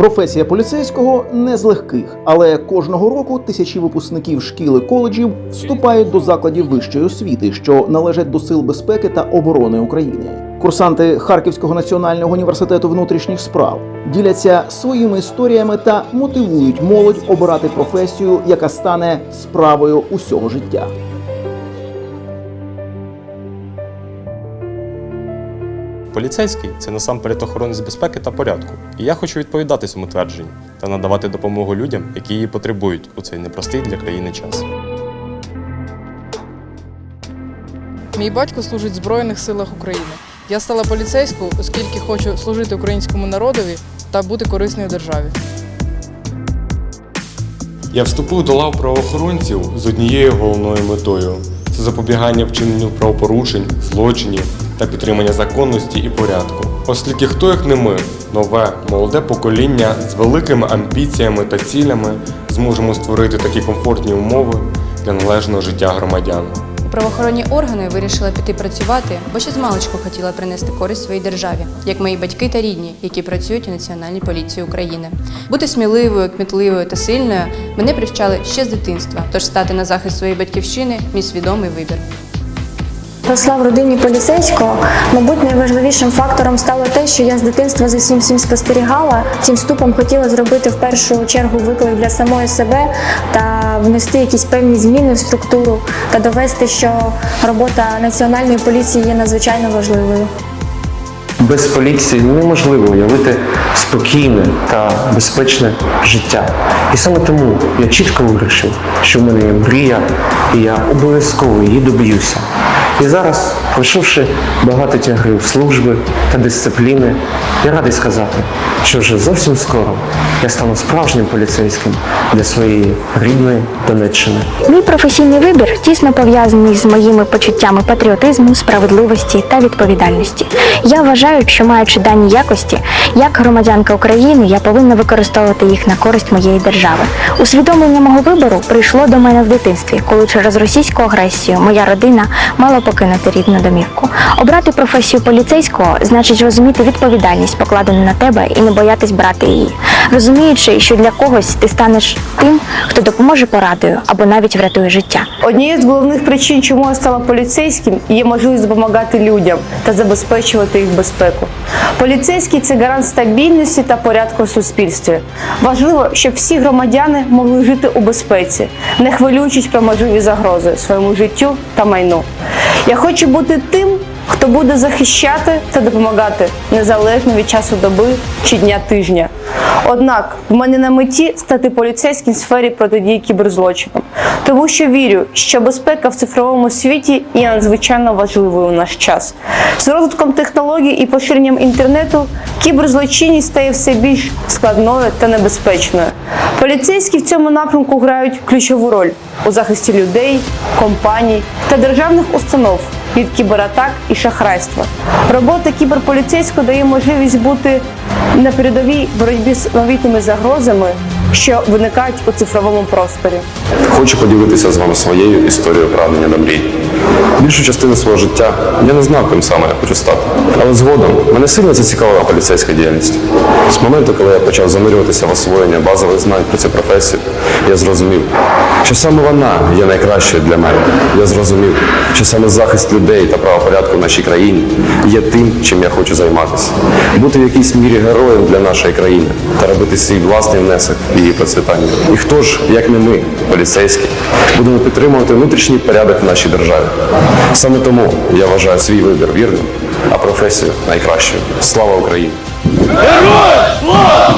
Професія поліцейського не з легких, але кожного року тисячі випускників шкіл і коледжів вступають до закладів вищої освіти, що належать до сил безпеки та оборони України. Курсанти Харківського національного університету внутрішніх справ діляться своїми історіями та мотивують молодь обирати професію, яка стане справою усього життя. Поліцейський це насамперед охоронець безпеки та порядку. І я хочу відповідати цьому твердженню та надавати допомогу людям, які її потребують у цей непростий для країни час. Мій батько служить в Збройних силах України. Я стала поліцейською, оскільки хочу служити українському народові та бути корисною державі. Я вступив до лав правоохоронців з однією головною метою це запобігання вчиненню правопорушень, злочинів та підтримання законності і порядку. Оскільки хто як не ми, нове, молоде покоління з великими амбіціями та цілями зможемо створити такі комфортні умови для належного життя громадян. Правоохоронні органи вирішила піти працювати, бо ще з маличку хотіла принести користь своїй державі, як мої батьки та рідні, які працюють у Національній поліції України. Бути сміливою, кмітливою та сильною мене привчали ще з дитинства, тож стати на захист своєї батьківщини мій свідомий вибір. Росла в родині поліцейського. Мабуть, найважливішим фактором стало те, що я з дитинства за всім всім спостерігала. Цим вступом хотіла зробити в першу чергу виклик для самої себе та внести якісь певні зміни в структуру та довести, що робота національної поліції є надзвичайно важливою. Без поліції неможливо уявити спокійне та безпечне життя. І саме тому я чітко вирішив, що в мене є мрія, і я обов'язково її доб'юся. І зараз, пройшовши багато тягарів служби та дисципліни, я радий сказати, що вже зовсім скоро я стану справжнім поліцейським для своєї рідної Донеччини. Мій професійний вибір тісно пов'язаний з моїми почуттями патріотизму, справедливості та відповідальності. Я вважаю, що маючи дані якості, як громадянка України, я повинна використовувати їх на користь моєї держави. Усвідомлення мого вибору прийшло до мене в дитинстві, коли через російську агресію моя родина мала покинути рідну домівку. Обрати професію поліцейського значить розуміти відповідальність, покладену на тебе, і не боятись брати її, розуміючи, що для когось ти станеш тим, хто допоможе порадою або навіть врятує життя. Однією з головних причин, чому я стала поліцейським, є можливість допомагати людям та забезпечувати їх безпеку. Поліцейський це гарант стабільності та порядку в суспільстві. Важливо, щоб всі громадяни могли жити у безпеці, не хвилюючись про можливі загрози своєму життю та майну. Я хочу бути тим, хто буде захищати та допомагати незалежно від часу доби чи дня тижня. Однак в мене на меті стати поліцейським в сфері протидії кіберзлочинам, тому що вірю, що безпека в цифровому світі є надзвичайно важливою у наш час. З розвитком технологій і поширенням інтернету кіберзлочинність стає все більш складною та небезпечною. Поліцейські в цьому напрямку грають ключову роль у захисті людей, компаній та державних установ від кібератак і шахрайства. Робота кіберполіцейського дає можливість бути на передовій боротьбі з новітними загрозами, що виникають у цифровому просторі. Хочу поділитися з вами своєю історією прагнення на мрій. Більшу частину свого життя я не знав, ким саме я хочу стати. Але згодом мене сильно зацікавила поліцейська діяльність. З моменту, коли я почав занурюватися в освоєння базових знань про цю професію, я зрозумів, що саме вона є найкращою для мене. Я зрозумів, що саме захист людей та правопорядку в нашій країні є тим, чим я хочу займатися. Бути в якійсь мірі героєм для нашої країни та робити свій власний внесок в її процвітання. І хто ж, як не ми, поліцейські, будемо підтримувати внутрішній порядок в нашій державі. Саме тому я вважаю свій вибір вірним, а професію найкращою. Слава Україні! Героям слава!